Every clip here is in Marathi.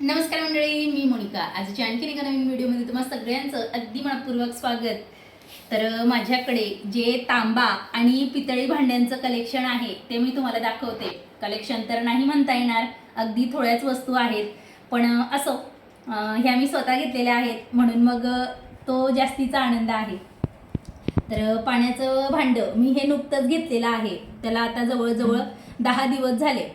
नमस्कार मंडळी मी मोनिका. आजच्या आणखीन एका नवीन व्हिडिओमध्ये तुम्हाला सगळ्यांचं अगदी मनपूर्वक स्वागत. तर माझ्याकडे जे तांबा आणि पितळी भांड्यांचं कलेक्शन आहे ते मी तुम्हाला दाखवते. कलेक्शन तर नाही म्हणता येणार अगदी थोड्याच वस्तू आहेत. पण असो ह्या मी स्वतः घेतलेल्या आहेत म्हणून मग तो जास्तीचा आनंद आहे. तर पाण्याचं भांडं मी हे नुकतंच घेतलेलं आहे. त्याला आता जवळजवळ दहा दिवस झाले.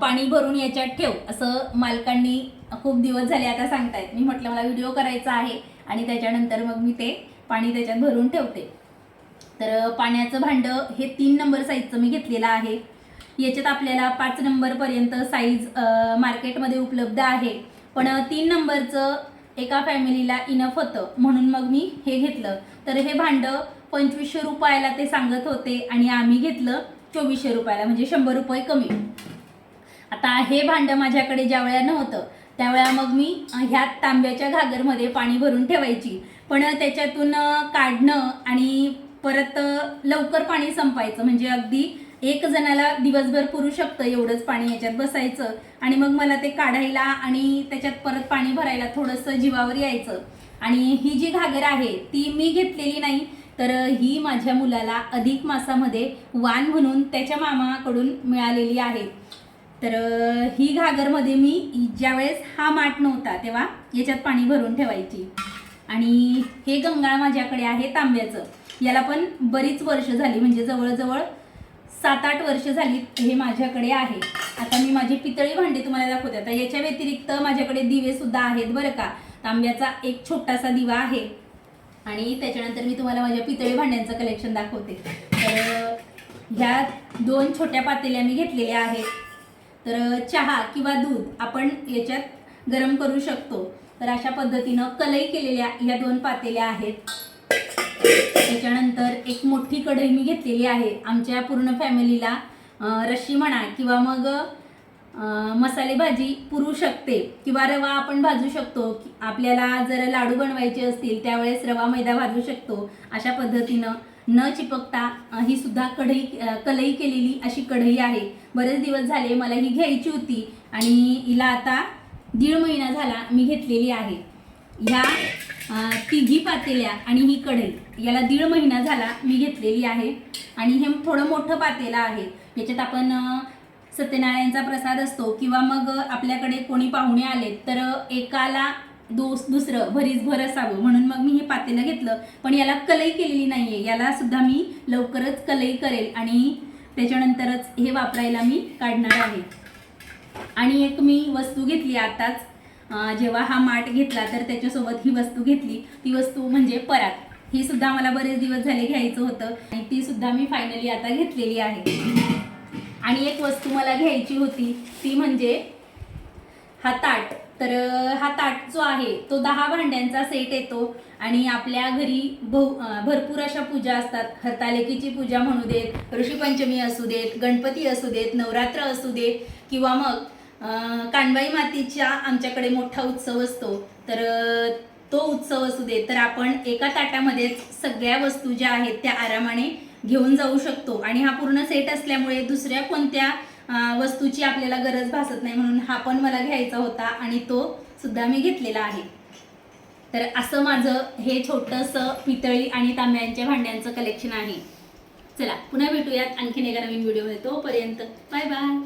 पाणी भरून याच्यात ठेव. असं मालकांनी खूप दिवस झाले आता सांगतायत. मी म्हटलं मला व्हिडिओ करायचा आहे आणि त्याच्यानंतर मग मी ते पाणी त्याच्यात भरून ठेवते. तर पाण्याचं भांडं हे तीन नंबर साईजचं मी घेतलेलं आहे. याच्यात आपल्याला पाच नंबरपर्यंत साईज मार्केटमध्ये उपलब्ध आहे. पण तीन नंबरचं एका फॅमिलीला इनफ होतं. म्हणून मग मी हे घेतलं. तर हे भांडं पंचवीसशे रुपयाला ते सांगत होते आणि आम्ही घेतलं चोवीसशे रुपयाला म्हणजे शंभर रुपये कमी. आता हे भांडं माझ्याकडे ज्या वेळा नव्हतं त्यावेळा मग मी ह्या तांब्याच्या घागरमध्ये पाणी भरून ठेवायची. पण त्याच्यातून काढणं आणि परत लवकर पाणी संपायचं. म्हणजे अगदी एक जणाला दिवसभर पुरू शकतं एवढंच पाणी याच्यात बसायचं. आणि मग मला ते काढायला आणि त्याच्यात परत पाणी भरायला थोडंसं जीवावर यायचं. आणि ही जी घागर आहे ती मी घेतलेली नाही तर ही माझ्या मुलाला अधिक मासामध्ये वाण म्हणून त्याच्या मामाकडून मिळालेली आहे. तर ही घागरमध्ये मी ज्यावेळेस हा माठ नव्हता तेव्हा याच्यात पाणी भरून ठेवायची. आणि हे गंगाळ माझ्याकडे आहे तांब्याचं. याला पण बरीच वर्ष झाली म्हणजे जवळजवळ सात आठ वर्ष झाली हे माझ्याकडे आहे. आता मी माझी पितळी भांडी तुम्हाला दाखवते. आता याच्या व्यतिरिक्त माझ्याकडे दिवे सुद्धा आहेत बरं का. तांब्याचा एक छोटासा दिवा आहे. आणि त्याच्यानंतर मी तुम्हाला माझ्या पितळी भांड्यांचं कलेक्शन दाखवते. तर ह्या दोन छोट्या पातेल्या मी घेतलेल्या आहेत. तर चहा किंवा दूध आपण याच्यात गरम करू शकतो. तर अशा पद्धतीनं कलई केलेल्या ह्या दोन पातेल्या आहेत. त्याच्यानंतर एक मोठी कढई मी घेतलेली आहे. आमच्या पूर्ण फॅमिलीला रशी म्हणा किंवा मग मसाले भाजी पुरू शकते किंवा रवा आपण भाजू शकतो. आपल्याला जर लाडू बनवायचे असतील त्यावेळेस रवा मैदा भाजू शकतो. अशा पद्धतीनं न चिपकता ही सुद्धा कढई कलई केलेली अशी कढई आहे. बरेच दिवस झाले मला ही घ्यायची होती आणि हिला आता दीड महिना झाला मी घेतलेली आहे. ह्या तिघी पातेल्या आणि ही कढई याला दीड महिना झाला मी घेतलेली आहे. आणि हे थोडं मोठं पातेलं आहे. याच्यात आपण सत्यनारायणचा प्रसाद असतो किंवा मग आपल्याकडे कोणी पाहुणे आले तर एकाला दोस दुसरं भरीस भर असावं म्हणून मग मी हे पातेलं घेतलं. पण याला कलई केलेली नाहीये. याला सुद्धा मी लवकरच कलई करेल आणि त्याच्यानंतरच हे वापरायला मी काढणार आहे. आणि एक मी वस्तू घेतली आताच. जेव्हा हा माठ घेतला तर त्याच्यासोबत ही वस्तू घेतली. ती वस्तू म्हणजे परात. ही सुद्धा मला बरेच दिवस झाले घ्यायचं होतं. आणि ती सुद्धा मी फायनली आता घेतलेली आहे. आणि एक वस्तू मला घ्यायची होती. ती म्हणजे हा ताट तर हा ताट जो आहे तो दहा भांड्यांचा सेट येतो आणि आपल्या घरी बहु भरपूर अशा पूजा असतात. हरतालिकेची पूजा म्हणू देत ऋषीपंचमी असू देत गणपती असू देत नवरात्र असू देत किंवा मग कानबाई मातीच्या आमच्याकडे मोठा उत्सव असतो. तर तो उत्सव असू दे तर आपण एका ताटामध्येच सगळ्या वस्तू ज्या आहेत त्या आरामाने घेऊन जाऊ शकतो. आणि हा पूर्ण सेट असल्यामुळे दुसऱ्या कोणत्या वस्तूची आपल्याला गरज भासत नाही म्हणून हा पण मला घ्यायचा होता आणि तो सुद्धा मी घेतलेला आहे. तर असं माझं हे छोटंसं पितळी आणि तांब्यांच्या भांड्यांचं कलेक्शन आहे. चला पुन्हा भेटूयात आणखीन एका नवीन व्हिडिओमध्ये तोपर्यंत बाय बाय